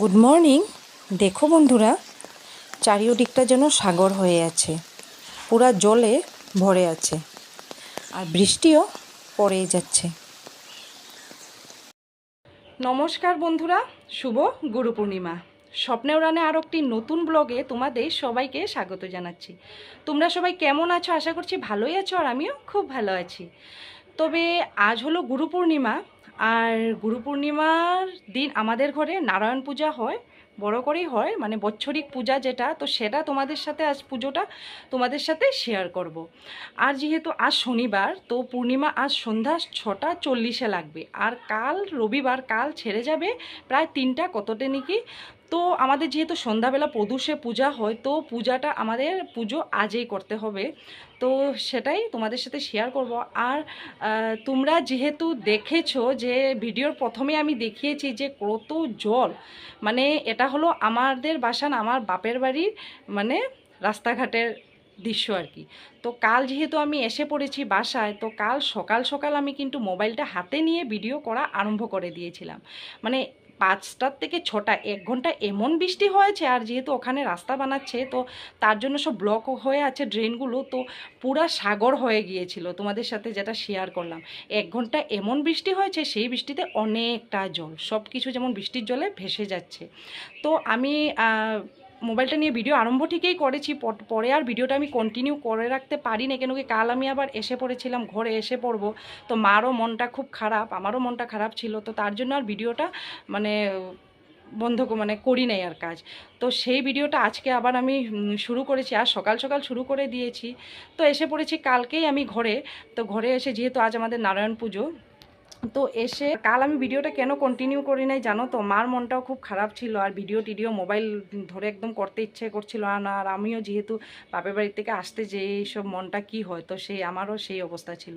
Good morning দেখো বন্ধুরা, চারিওদিকটা যেন সাগর হয়ে আছে, পুরা জলে ভরে আছে, আর বৃষ্টিও পড়েই যাচ্ছে। নমস্কার বন্ধুরা, শুভ গুরু পূর্ণিমা। স্বপ্নে উড়ানে আর একটি নতুন ব্লগে তোমাদের সবাইকে স্বাগত জানাচ্ছি। তোমরা সবাই কেমন আছো? আশা করছি ভালোই আছো আর আমিও খুব ভালো আছি। তবে আজ হলো গুরু পূর্ণিমা আর গুরু পূর্ণিমার দিন আমাদের ঘরে নারায়ণ পূজা হয়, বড় করেই হয় মানে বৎসরিক পূজা যেটা, তো সেটা তোমাদের সাথে আজ পুজোটা তোমাদের সাথে শেয়ার করব। আর যেহেতু আজ শনিবার, তো পূর্ণিমা আজ সন্ধ্যা ছটা চল্লিশে লাগবে। আর কাল রবিবার, কাল ছেড়ে যাবে প্রায় তিনটা, কতটা নাকি? তো আমাদের যেহেতু সন্ধ্যাবেলা প্রদূষে পূজা হয়, তো পূজাটা আমাদের পুজো আজই করতে হবে। তো সেটাই তোমাদের সাথে শেয়ার করব। আর তোমরা যেহেতু দেখেছ যে ভিডিওর প্রথমে আমি দেখিয়েছি যে কত জল মানে এটা হলো আমাদের বাসান আমার বাপের বাড়ির মানে রাস্তাঘাটের দৃশ্য আর কি। তো কাল যেহেতু আমি এসে পড়েছি বাসায়, তো কাল সকাল সকাল আমি কিন্তু মোবাইলটা হাতে নিয়ে ভিডিও করা আরম্ভ করে দিয়েছিলাম। মানে পাঁচটার থেকে ছটা, এক ঘণ্টা এমন বৃষ্টি হয়েছে আর যেহেতু ওখানে রাস্তা বানাচ্ছে, তো তার জন্য সব ব্লক হয়ে আছে ড্রেনগুলো তো পুরা সাগর হয়ে গিয়েছিল। তোমাদের সাথে যেটা শেয়ার করলাম, এক ঘণ্টা এমন বৃষ্টি হয়েছে, সেই বৃষ্টিতে অনেকটা জল সব কিছু যেমন বৃষ্টির জলে ভেসে যাচ্ছে। তো আমি মোবাইলটা নিয়ে ভিডিও আরম্ভ থেকেই করেছি পরে আর ভিডিওটা আমি কন্টিনিউ করে রাখতে পারি না কেন কি কাল আমি আবার এসে পড়েছিলাম, ঘরে এসে পড়ব। তো মারও মনটা খুব খারাপ, আমারও মনটা খারাপ ছিল, তো তার জন্য আর ভিডিওটা মানে বন্ধ মানে করি নাই আর কাজ। তো সেই ভিডিওটা আজকে আবার আমি শুরু করেছি, আর সকাল সকাল শুরু করে দিয়েছি। তো এসে পড়েছি কালকেই আমি ঘরে, তো ঘরে এসে যেহেতু আজ আমাদের নারায়ণ পুজো তো এসে কাল আমি ভিডিওটা কেন কন্টিনিউ করি নাই জানো তো? মার মনটাও খুব খারাপ ছিল আর ভিডিও টিডিও মোবাইল ধরে একদম করতে ইচ্ছে করছিল না। আর আমিও যেহেতু বাপের বাড়ি থেকে আসতে যে এইসব মনটা কি হয়? তো সেই আমারও সেই অবস্থা ছিল।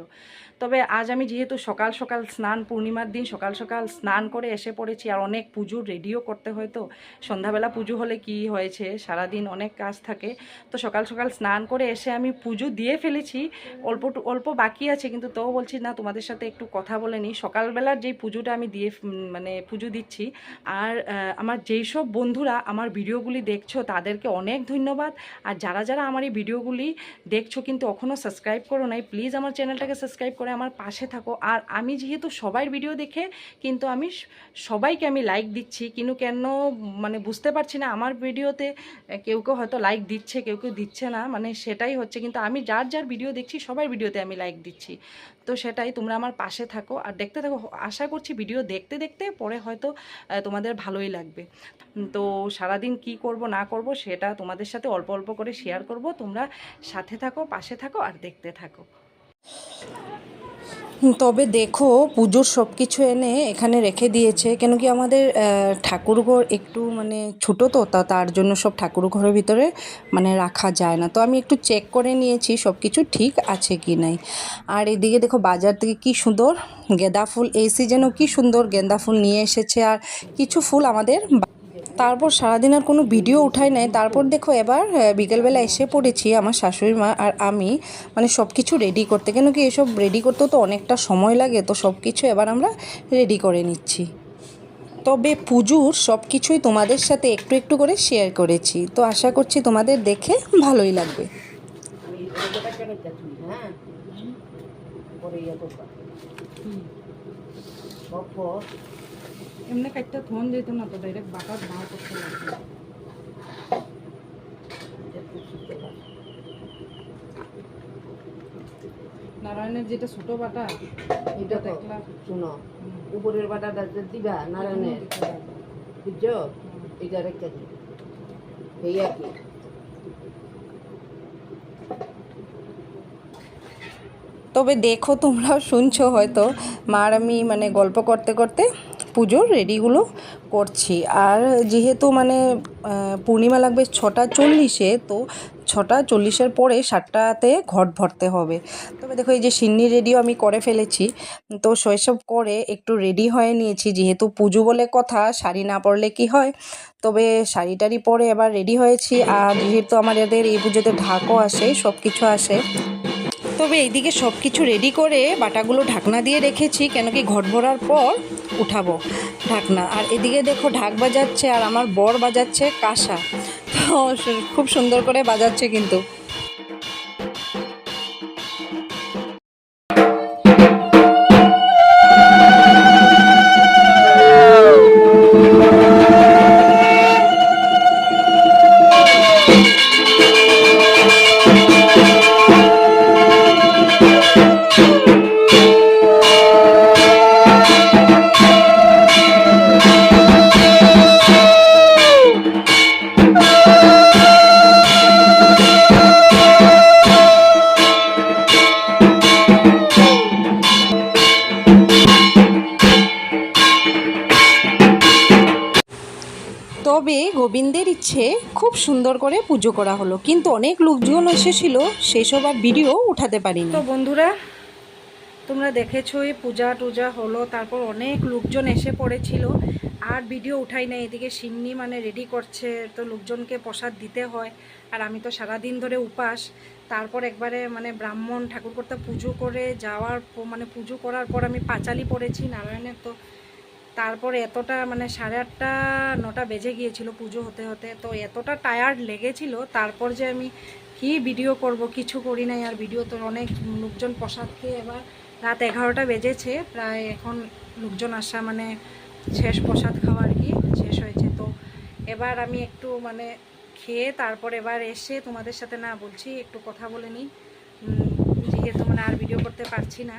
তবে আজ আমি যেহেতু সকাল সকাল স্নান, পূর্ণিমার দিন সকাল সকাল স্নান করে এসে পড়েছি আর অনেক পুজো রেডিও করতে হয় তো। সন্ধ্যাবেলা পুজো হলে কি হয়েছে? সারাদিন অনেক কাজ থাকে। তো সকাল সকাল স্নান করে এসে আমি পুজো দিয়ে ফেলেছি। অল্প অল্প বাকি আছে কিন্তু তো বলছি না, তোমাদের সাথে একটু কথা বলে নিই সকালবেলার যেই পুজোটা আমি দিয়ে মানে পুজো দিচ্ছি, আর আমার যেই সব বন্ধুরা আমার ভিডিওগুলি দেখছ তাদেরকে অনেক ধন্যবাদ। আর যারা যারা আমার এই ভিডিওগুলি দেখছ কিন্তু এখনও সাবস্ক্রাইব করো নাই, প্লিজ আমার চ্যানেলটাকে সাবস্ক্রাইব করে আমার পাশে থাকো। আর আমি যেহেতু সবার ভিডিও দেখে, কিন্তু আমি সবাইকে আমি লাইক দিচ্ছি। কিন্তু কেন মানে বুঝতে পারছি না, আমার ভিডিওতে কেউ কেউ হয়তো লাইক দিচ্ছে, কেউ কেউ দিচ্ছে না মানে সেটাই হচ্ছে। কিন্তু আমি যার যার ভিডিও দেখছি, সবার ভিডিওতে আমি লাইক দিচ্ছি। তো সেটাই তোমরা আমার পাশে থাকো। আর দেখতে থাকো আশা করছি ভিডিও দেখতে দেখতে পরে হয়তো তোমাদের ভালোই লাগবে। তো সারাদিন কি করব, না করব সেটা তোমাদের সাথে অল্প অল্প করে শেয়ার করব। তোমরা সাথে থাকো, পাশে থাকো, আর দেখতে থাকো। তবে দেখো, পুজোর সব কিছু এনে এখানে রেখে দিয়েছে। কেন কি আমাদের ঠাকুরঘর একটু মানে ছোটো তো, তা তার জন্য সব ঠাকুর ঘরের ভিতরে মানে রাখা যায় না। তো আমি একটু চেক করে নিয়েছি সব কিছু ঠিক আছে কি নাই। আর এদিকে দেখো বাজার থেকে কি সুন্দর গেঁদা ফুল, এই সিজনেও কি সুন্দর গেঁদা ফুল নিয়ে এসেছে। আর কিছু ফুল আমাদের তারপর সারাদিন আর কোনো ভিডিও উঠাই নাই। তারপর দেখো এবার বিকেলবেলা এসে পড়েছি আমার শাশুড়ি মা আর আমি। মানে সব কিছু রেডি করতে। কেন কি এসব রেডি করতেও তো অনেকটা সময় লাগে, তো সব কিছু এবার আমরা রেডি করে নিচ্ছি। তবে পুজোর সব কিছুই তোমাদের সাথে একটু একটু করে শেয়ার করেছি। তো আশা করছি তোমাদের দেখে ভালোই লাগবে। এমনি কাটটা থন যেত না তো ডাইরেক্ট বাটার ভাঁ করতে লাগবে নারায়ণের যেটা ছোট বাটা এটা তো দেখলা শুনো উপরের বাটাটা যে দিবা নারায়ণের? বুঝছ? এটা রেখে দিই এই আর কি তবে দেখো তোমরাও শুনছো হয়তো মার আমি মানে গল্প করতে করতে পুজোর রেডিগুলো করছি। আর যেহেতু মানে পূর্ণিমা লাগবে ছটা চল্লিশে, তো ছটা চল্লিশের পরে সাতটাতে ঘট ভরতে হবে। তবে দেখো, এই যে সিন্নি রেডিও আমি করে ফেলেছি। তো শৈশব করে একটু রেডি হয়ে নিয়েছি। যেহেতু পুজো বলে কথা, শাড়ি না পরলে কি হয়? তবে শাড়ি টাড়ি পরে এবার রেডি হয়েছি। আর যেহেতু আমাদের এই পুজোতে ঢাকও আসে সব কিছু আসে, তবে এইদিকে সব কিছু রেডি করে বাটাগুলো ঢাকনা দিয়ে রেখেছি। কেন কি ঘট ভরার পর উঠাবো ঢাকনা। আর এদিকে দেখো ঢাক বাজাচ্ছে আর আমার বর বাজাচ্ছে কাঁসা। তো খুব সুন্দর করে বাজাচ্ছে কিন্তু। তবে গোবিন্দের ইচ্ছে খুব সুন্দর করে পুজো করা হলো। কিন্তু অনেক লোকজন এসেছিল, সেসব আর ভিডিও উঠাতে পারিনি। তো বন্ধুরা, তোমরা দেখেছোই পূজা টুজা হলো, তারপর অনেক লোকজন এসে পড়েছিল। আর ভিডিও উঠাই না এদিকে সিন্নি মানে রেডি করছে, তো লোকজনকে প্রসাদ দিতে হয়। আর আমি তো সারাদিন ধরে উপাস, তারপর একবারে মানে ব্রাহ্মণ ঠাকুর কর্তা পুজো করে যাওয়ার মানে পুজো করার পর আমি পাঁচালি পড়েছি, নারায়ণের তো তারপরে এতটা মানে সাড়ে আটটা, নটা বেজে গিয়েছিল পুজো হতে হতে, তো এতটা টায়ার্ড লেগেছিল, তারপর যে আমি কি ভিডিও করব, কিছু করি নাই, আর ভিডিও তো অনেক লোকজন প্রসাদ খেয়ে এবার রাত এগারোটা বেজেছে, প্রায় এখন লোকজন আসা মানে শেষ প্রসাদ খাওয়া আর কি শেষ হয়েছে, তো এবার আমি একটু মানে খেয়ে তারপর এবার এসে তোমাদের সাথে না বলছি, একটু কথা বলে নিই। যেহেতু মানে আর ভিডিও করতে পারছি না,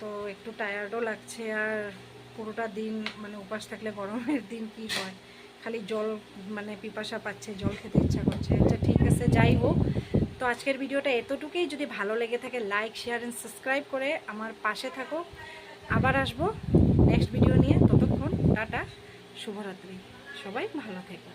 তো একটু টায়ার্ডও লাগছে, আর পুরোটা দিন মানে উপাস থাকলে গরমের দিন কি হয়? খালি জল মানে পিপাসা পাচ্ছে, জল খেতে ইচ্ছা করছে। আচ্ছা ঠিক আছে, যাই হোক। তো আজকের ভিডিওটা এতটুকুই। যদি ভালো লেগে থাকে লাইক শেয়ার অ্যান্ড সাবস্ক্রাইব করে আমার পাশে থাকো। আবার আসব নেক্সট ভিডিও নিয়ে। ততক্ষণ, টাটা, শুভরাত্রি। সবাই ভালো থেকো।